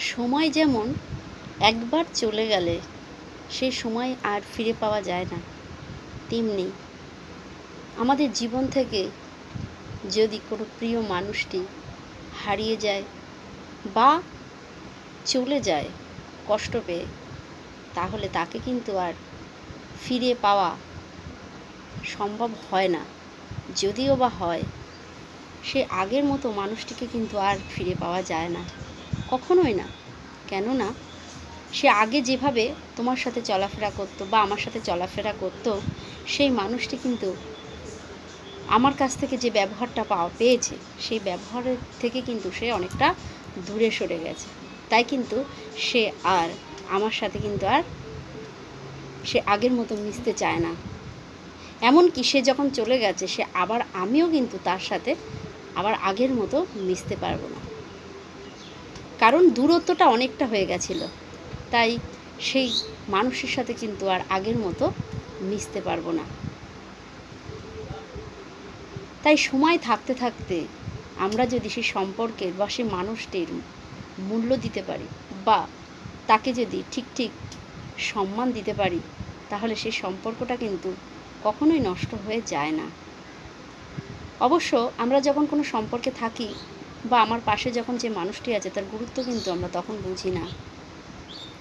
সময় যেমন একবার চলে গেলে সে সময় আর ফিরে পাওয়া যায় না। তেমনি আমাদের জীবন থেকে যদি কোনো প্রিয় মানুষটি হারিয়ে যায় বা চলে যায় কষ্ট পেয়ে, তাহলে তাকে কিন্তু আর ফিরে পাওয়া সম্ভব হয় না। যদিও বা হয়, সে আগের মতো মানুষটিকে কিন্তু আর ফিরে পাওয়া যায় না। কখনোই না। কেননা, সে আগে যেভাবে তোমার সাথে চলাফেরা করতো বা আমার সাথে চলাফেরা করতো, সেই মানুষটি কিন্তু আমার কাছ থেকে যে ব্যবহারটা পাওয়া পেয়েছে, সেই ব্যবহারের থেকে কিন্তু সে অনেকটা দূরে সরে গেছে। তাই কিন্তু সে আর আমার সাথে কিন্তু আর সে আগের মতো মিশতে চায় না। এমনকি সে যখন চলে গেছে, সে আবার আমিও কিন্তু তার সাথে আবার আগের মতো মিশতে পারব না। কারণ দূরত্বটা অনেকটা হয়ে গেছিল। তাই সেই মানুষের সাথে কিন্তু আর আগের মতো মিশতে পারব না। তাই সময় থাকতে থাকতে আমরা যদি সেই সম্পর্কের বা সেই মানুষটির মূল্য দিতে পারি বা তাকে যদি ঠিক ঠিক সম্মান দিতে পারি, তাহলে সেই সম্পর্কটা কিন্তু কখনোই নষ্ট হয়ে যায় না। অবশ্য আমরা যখন কোনো সম্পর্কে থাকি বা আমার পাশে যখন যে মানুষটি আছে, তার গুরুত্ব কিন্তু আমরা তখন বুঝি না।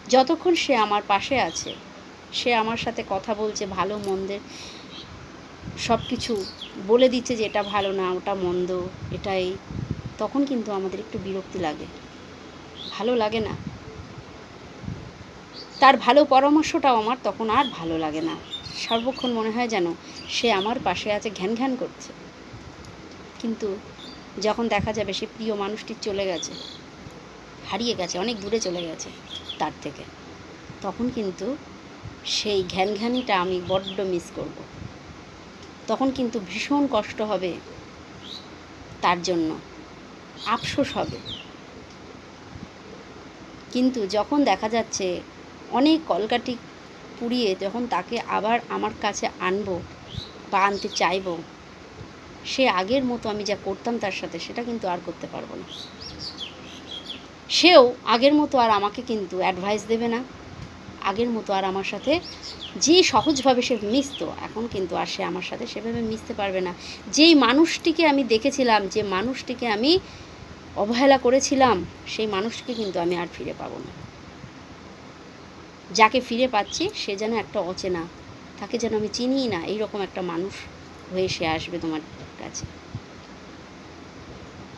যতক্ষণ সে আমার পাশে আছে, সে আমার সাথে কথা বলছে ভালো মন্দের সব কিছু বলে দিচ্ছে যে এটা ভালো না, ওটা মন্দ, এটাই, তখন কিন্তু আমাদের একটু বিরক্তি লাগে। ভালো লাগে না। তার ভালো পরামর্শটাও আমার তখন আর ভালো লাগে না। সর্বক্ষণ মনে হয় যেন সে আমার পাশে আছে, ঘ্যান ঘ্যান করছে। কিন্তু যখন দেখা যাবে সে প্রিয় মানুষটি চলে গেছে, হারিয়ে গেছে, অনেক দূরে চলে গেছে তার থেকে, তখন কিন্তু সেই ঘ্যান ঘ্যানিটা আমি বড্ড মিস করব। তখন কিন্তু ভীষণ কষ্ট হবে তার জন্য, আফসোস হবে। কিন্তু যখন দেখা যাচ্ছে অনেক কলকাটি পুড়িয়ে যখন তাকে আবার আমার কাছে আনব বা আনতে চাইব সে আগের মতো আমি যা করতাম তার সাথে সেটা কিন্তু আর করতে পারব না। সেও আগের মতো আর আমাকে কিন্তু অ্যাডভাইস দেবে না। আগের মতো আর আমার সাথে যে সহজভাবে সে মিশতো, এখন কিন্তু আর সে আমার সাথে সেভাবে মিশতে পারবে না। যেই মানুষটিকে আমি দেখেছিলাম, যে মানুষটিকে আমি অবহেলা করেছিলাম, সেই মানুষটিকে কিন্তু আমি আর ফিরে পাবো না। যাকে ফিরে পাচ্ছি, সে যেন একটা অচেনা, তাকে যেন আমি চিনিই না, এইরকম একটা মানুষ। হয়ে সে আসবে তোমার কাছে।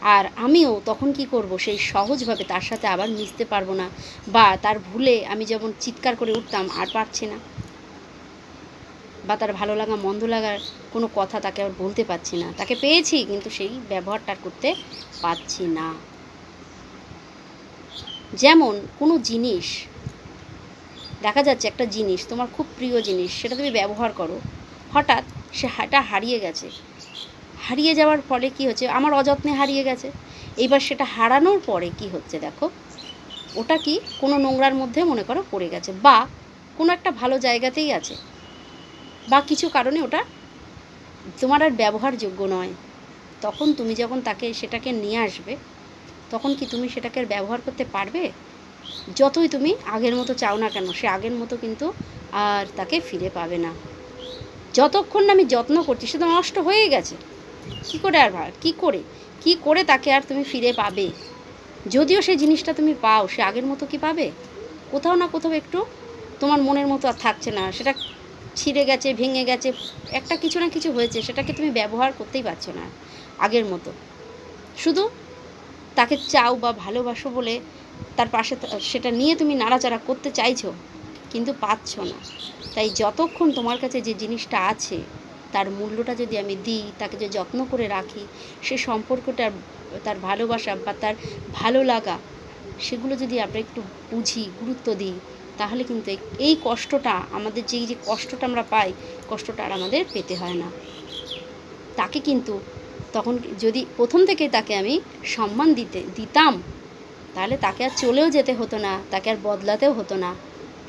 আর আমিও তখন কি করব? সেই সহজভাবে তার সাথে আবার মিশতে পারব না বা তার ভুলে আমি যেমন চিৎকার করে উঠতাম আর পারছি না। বা তার ভালো লাগা, মন্দ লাগার কোনো কথা তাকে আর বলতে পারছি না। তাকে পেয়েছি, কিন্তু সেই ব্যবহারটা করতে পারছি না। যেমন কোনো জিনিস, দেখা যাচ্ছে একটা জিনিস, তোমার খুব প্রিয় জিনিস, সেটা তুমি ব্যবহার করো। হঠাৎ সে হাটা হারিয়ে গেছে। হারিয়ে যাওয়ার ফলে কি হচ্ছে? আমার অযত্নে হারিয়ে গেছে। এইবার সেটা হারানোর পরে কি হচ্ছে দেখো? ওটা কি কোনো নোংরার মধ্যে মনে করো পড়ে গেছে বা কোনো একটা ভালো জায়গাতেই আছে। বা কিছু কারণে ওটা তোমার আর ব্যবহারযোগ্য নয়। তখন তুমি যখন তাকে সেটাকে নিয়ে আসবে, তখন কি তুমি সেটাকে ব্যবহার করতে পারবে? যতই তুমি আগের মতো চাও না কেন, সে আগের মতো কিন্তু আর তাকে ফিরে পাবে না। যতক্ষণ না আমি যত্ন করছি, সে তো নষ্ট হয়ে গেছে। কী করে আর কী করে? কী করে তাকে আর তুমি ফিরে পাবে? যদিও সেই জিনিসটা তুমি পাও, সে আগের মতো কি পাবে? কোথাও না কোথাও একটু তোমার মনের মতো আর থাকছে না। সেটা ছিঁড়ে গেছে, ভেঙে গেছে, একটা কিছু না কিছু হয়েছে, সেটাকে তুমি ব্যবহার করতেই পারছ না আগের মতো। শুধু তাকে চাও বা ভালোবাসো বলে তার পাশে সেটা নিয়ে তুমি নাড়াচাড়া করতে চাইছো কিন্তু পাচ্ছ না। তাই যতক্ষণ তোমার কাছে যে জিনিসটা আছে, তার মূল্যটা যদি আমি দিই, তাকে যে যত্ন করে রাখি, সে সম্পর্কটার তার ভালোবাসা বা তার ভালো লাগা, সেগুলো যদি আমরা একটু বুঝি, গুরুত্ব দিই, তাহলে কিন্তু এই- কষ্টটা আমাদের যেই যে কষ্টটা আমরা পাই, কষ্টটা আর আমাদের পেতে হয় না। তাকে কিন্তু তখন যদি প্রথম থেকে তাকে আমি সম্মান দিতে, দিতাম, তাহলে তাকে আর চলেও যেতে হতো না, তাকে আর বদলাতেও হতো না।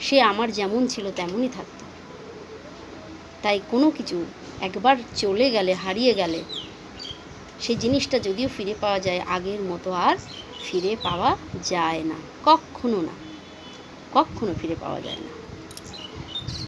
সে আমার যেমন ছিল তেমনই থাকত। তাই কোনো কিছু একবার চলে গেলে, হারিয়ে গেলে সেই জিনিসটা যদিও ফিরে পাওয়া যায়, আগের মতো আর ফিরে পাওয়া যায় না। কখনো না। কখনো ফিরে পাওয়া যায় না।